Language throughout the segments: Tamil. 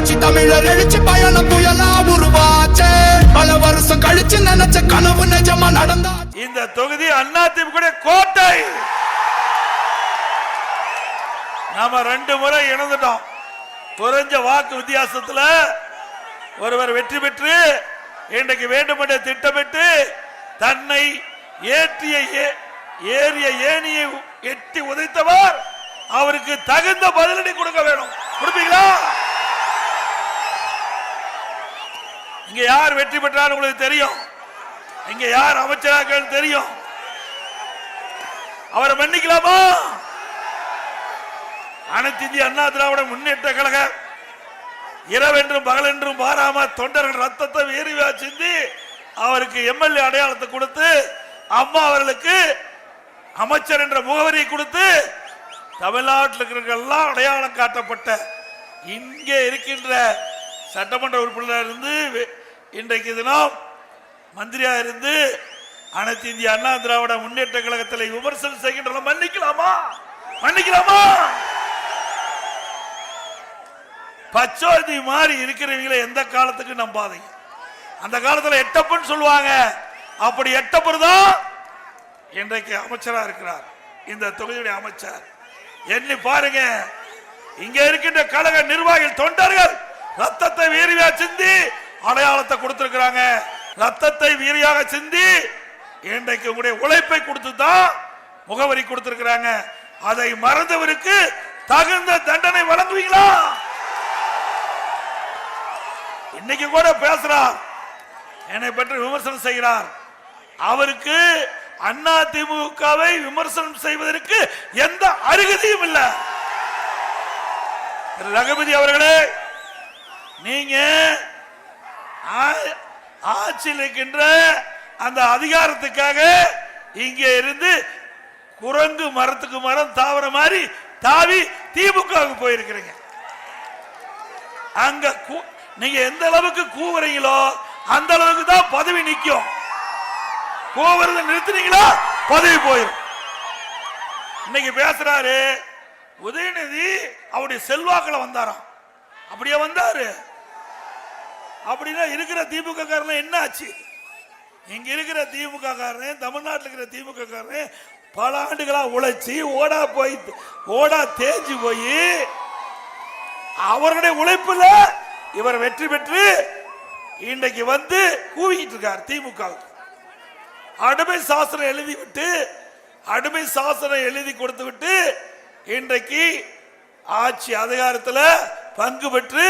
புரட்சி தமிழர் எழுச்சி பயணம் புயலா உருவாச்சே. பல வருஷம் கழிச்சு நினைச்ச கனவு நிஜமா நடந்தா இந்த தொகுதி அண்ணா திமுக கோட்டை. நாம ரெண்டு முறை இணைந்துட்டோம். குறைஞ்ச வாக்கு வித்தியாசத்துல ஒருவர் வெற்றி பெற்று இன்றைக்கு வேண்டுமென்ற திட்டமிட்டு தன்னை ஏற்றிய ஏ- ஏறிய ஏணியை எட்டி உதைத்தவர். அவருக்கு தகுந்த பதிலடி கொடுக்க வேணும். கொடுப்பீங்களா? இங்க யார் வெற்றி பெற்றார் உங்களுக்கு தெரியும். இங்க யார் அமைச்சராக தெரியும். அவரை மன்னிக்கலாமா? அனைத்து இந்திய அண்ணா திராவிட முன்னேற்ற கழக இரவென்றும் பகலென்றும் பாராம தொண்டர்கள் ரத்தத்தை வேறுவா சிந்தி அவருக்கு எம்எல்ஏ அடையாளத்தை கொடுத்து அம்மா அவர்களுக்கு அமைச்சர் என்ற முகவரியை கொடுத்து தமிழ்நாட்டில் இருக்கிறவர்கள்லாம் அடையாளம் காட்டப்பட்ட இங்கே இருக்கின்ற சட்டமன்ற உறுப்பினராக இருந்து வெ- இன்றைக்கு தினம் மந்திரியா இருந்து அனைத்து இந்திய அண்ணா திராவிட முன்னேற்ற கழகத்தில் விமர்சனம் செய்கின்ற மன்னிக்கலாமா? மன்னிக்கலாமா? பச்சோதி மாதிரி இருக்கிறவங்களை எந்த காலத்துக்கு நம்பாதீங்க. அந்த காலத்தில் எட்டப்பன் சொல்லுவாங்க. அப்படி எட்டப்பர் தான் இன்றைக்கு அமைச்சராக இருக்கிறார். இந்த தொகுதியுடைய அமைச்சர். எண்ணி பாருங்க. இங்க இருக்கின்ற கழக நிர்வாகிகள் தொண்டர்கள் ரத்தத்தை வீரியா சிந்தி அடையாளத்தை கொடுத்திருக்கிறாங்க. ரத்தத்தை வீரியாக சிந்தி இன்றைக்கு உங்களுடைய உழைப்பை கொடுத்து தான் முகவரி கொடுத்திருக்கிறாங்க. அதை மறந்தவருக்கு தகுந்த தண்டனை வழங்குவீங்களா? இன்னைக்கு கூட பேசுறார். என்னை பற்றி விமர்சனம் செய்கிறார். அவருக்கு அண்ணா திமுகவை விமர்சனம் செய்வதற்கு எந்த அருகதையும் இல்லை. ரகுபதி அவர்களே நீங்க ஆட்சியில் இருக்கின்ற அந்த அதிகாரத்துக்காக இங்கே இருந்து குரங்கு மரத்துக்கு மரம் தாவர மாதிரி தாவி திமுகவுக்கு போயிருக்கிறீங்க. அங்க கூ- நீங்க எந்த அளவுக்கு கூவுறீங்களோ அந்த அளவுக்கு தான் பதவி நிற்கும் கூவுறதை நிறுத்தினீங்களா பதவி போயிடும் இன்னைக்கு பேசுறாரு உதயநிதி அவருடைய செல்வாக்கில் வந்தாராம். அப்படியே வந்தாரு. அப்படின்னா இருக்கிற திமுக காரன் என்ன ஆச்சு? இங்க இருக்கிற திமுக காரன் தமிழ்நாட்டில் இருக்கிற திமுக காரன் பல ஆண்டுகளா உழைச்சி ஓடா போய் ஓடா தேஞ்சு போய் அவருடைய உழைப்புல இவர் வெற்றி பெற்று இன்றைக்கு வந்து கூவிக்கிட்டு இருக்கார் திமுக அடிமை சாசனம் எழுதி விட்டு அடிமை சாசனம் எழுதி கொடுத்து விட்டு இன்றைக்கு ஆட்சி அதிகாரத்தில் பங்கு பெற்று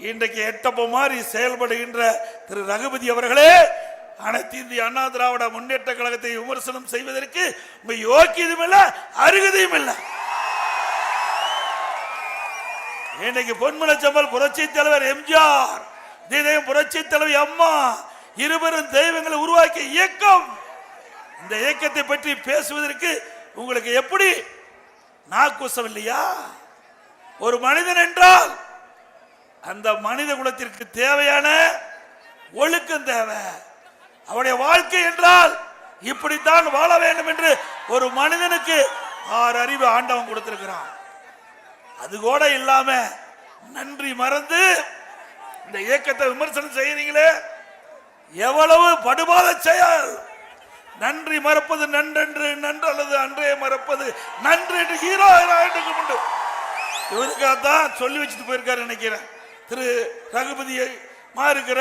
இன்றைக்கு எட்டப்ப மாதிரி செயல்படுகின்ற திரு ரகுபதி அவர்களே அனைத்து இந்திய அண்ணா திராவிட முன்னேற்ற கழகத்தை விமர்சனம் செய்வதற்கு உங்க யோக்கியதும் இல்லை அருகதையும் இல்லை. இன்னைக்கு பொன்மனச்சம்பல் புரட்சி தலைவர் எம்ஜிஆர் இதயம் புரட்சி தலைவி அம்மா இருவரும் தெய்வங்களை உருவாக்கிய இயக்கம். இந்த இயக்கத்தை பற்றி பேசுவதற்கு உங்களுக்கு எப்படி நாக்கூசம் இல்லையா? ஒரு மனிதன் என்றால் அந்த மனித குலத்திற்கு தேவையான ஒழுக்கம் தேவை. அவருடைய வாழ்க்கை என்றால் இப்படித்தான் வாழ வேண்டும் என்று ஒரு மனிதனுக்கு ஆறு அறிவு ஆண்டவன் கொடுத்திருக்கிறான். அது கூட இல்லாம நன்றி மறந்து இந்த இயக்கத்தை விமர்சனம் செய்யறீங்களே எவ்வளவு படுபாத செயல். நன்றி மறப்பது நன்றென்று நன்று அல்லது அன்றே மறப்பது நன்று என்று ஹீரோ என்று உண்டு. இவருக்காகத்தான் சொல்லி வச்சுட்டு போயிருக்காரு நினைக்கிறேன். திரு ரகுபதியை இருக்கிற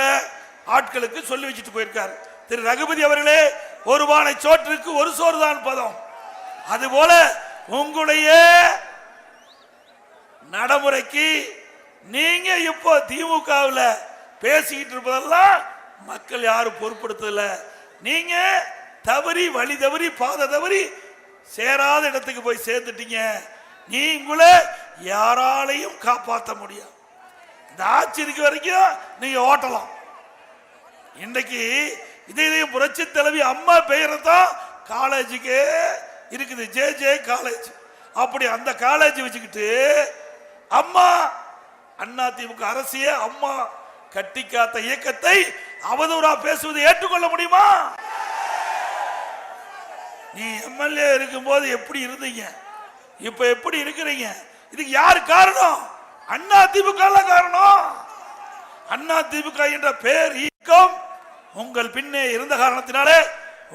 ஆட்களுக்கு சொல்லி வச்சுட்டு போயிருக்காரு. திரு ரகுபதி அவர்களே ஒரு பானை சோற்றுக்கு ஒரு சோறு தான் பதம். அதுபோல உங்களுடைய நடைமுறைக்கு நீங்க இப்போ திமுகவில் பேசிக்கிட்டு இருப்பதெல்லாம் மக்கள் யாரும் பொருட்படுத்தல. நீங்க தவறி வழி தவறி பாதை தவறி சேராத இடத்துக்கு போய் சேர்ந்துட்டீங்க. நீங்களே யாராலையும் காப்பாற்ற முடியாது. இந்த இருக்க வரைக்கும் நீங்க ஓட்டலாம். இன்றைக்கு இதே இதே புரட்சி தலைவி அம்மா பெயரை தான் காலேஜுக்கு இருக்குது. J J college. அப்படி அந்த காலேஜ் வச்சுக்கிட்டு அம்மா அண்ணா திமுக அரசிய அம்மா கட்டி காத்த இயக்கத்தை அவதூறா பேசுவதை ஏற்றுக்கொள்ள முடியுமா? நீ எம்எல்ஏ இருக்கும்போது எப்படி இருந்தீங்க? இப்ப எப்படி இருக்கிறீங்க? இதுக்கு யார் காரணம்? அண்ணா திமுக காரணம். அண்ணா திமுக என்ற பெயர் ஈக்கம் உங்கள் பின்னே இருந்த காரணத்தினாலே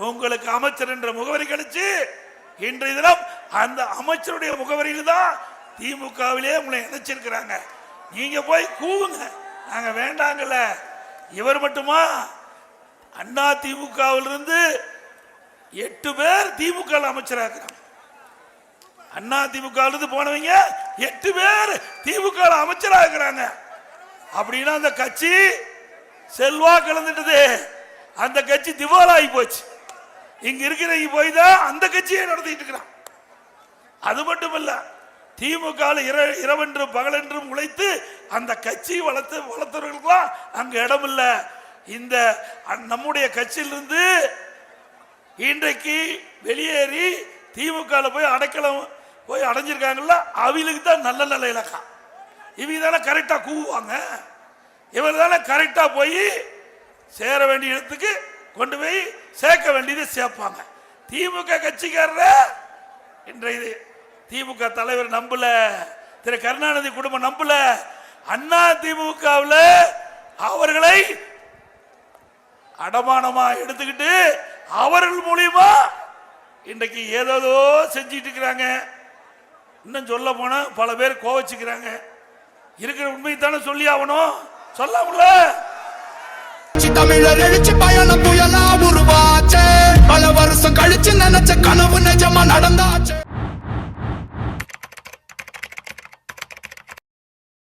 உங்களுக்கு அமைச்சர் என்ற முகவரி கிடைச்சு இன்றைய தினம் அந்த அமைச்சருடைய முகவரியில் தான் திமுகவிலே உங்களை இணைச்சிருக்கிறாங்க. நீங்க போய் கூவுங்க. நாங்க வேண்டாங்கல்ல. இவர் மட்டுமா? அண்ணா திமுகவிலிருந்து எட்டு பேர் திமுக அமைச்சராக இருக்கிறாங்க அண்ணா திமுக போனவங்க எட்டு பேர் திமுக அமைச்சராக இருக்கிறாங்க அப்படின்னா அந்த கட்சி செல்வா கலந்துட்டது அந்த கட்சி திவாலாகி போச்சு. இங்க இருக்கிறவங்க போய் தான் அந்த கட்சியை நடத்திட்டு இருக்கிறான். அது மட்டும் இல்ல திமுக இரவென்றும் பகலென்றும் உழைத்து அந்த கட்சி வளர்த்து வளர்த்தவர்களுக்கெல்லாம் அங்க இடம் இல்ல இந்த நம்முடைய கட்சியிலிருந்து இன்றைக்கு வெளியேறி திமுக போய் அடைக்கலம் போய் அடைஞ்சிருக்காங்கல்ல அவங்களுக்கு தான் நல்ல நல்ல இலக்கம் இவங்க தானே கரெக்டாக கூவுவாங்க. இவர் தானே கரெக்டாக போய் சேர வேண்டிய இடத்துக்கு கொண்டு போய் சேர்க்க வேண்டியதை சேர்ப்பாங்க. திமுக கட்சிக்காரர் இன்றைய திமுக தலைவர் நம்பல திரு கருணாநிதி குடும்பம் நம்பல அண்ணா திமுகவில் அவர்களை அடமானமா எடுத்துக்கிட்டு அவர்கள் மூலியமா இன்றைக்கு ஏதேதோ செஞ்சிட்டு இருக்கிறாங்க. இன்னும் சொல்ல போனா பல பேர் கோவச்சுக்கிறாங்க. இருக்கிற உண்மையை தானே சொல்லி ஆகணும். சொல்லாமல தமிழர் எழுச்சி பயணம் புயலா உருவாச்சே. பல வருஷம் கழிச்சு நினைச்ச கனவு நிஜமா நடந்தாச்சே.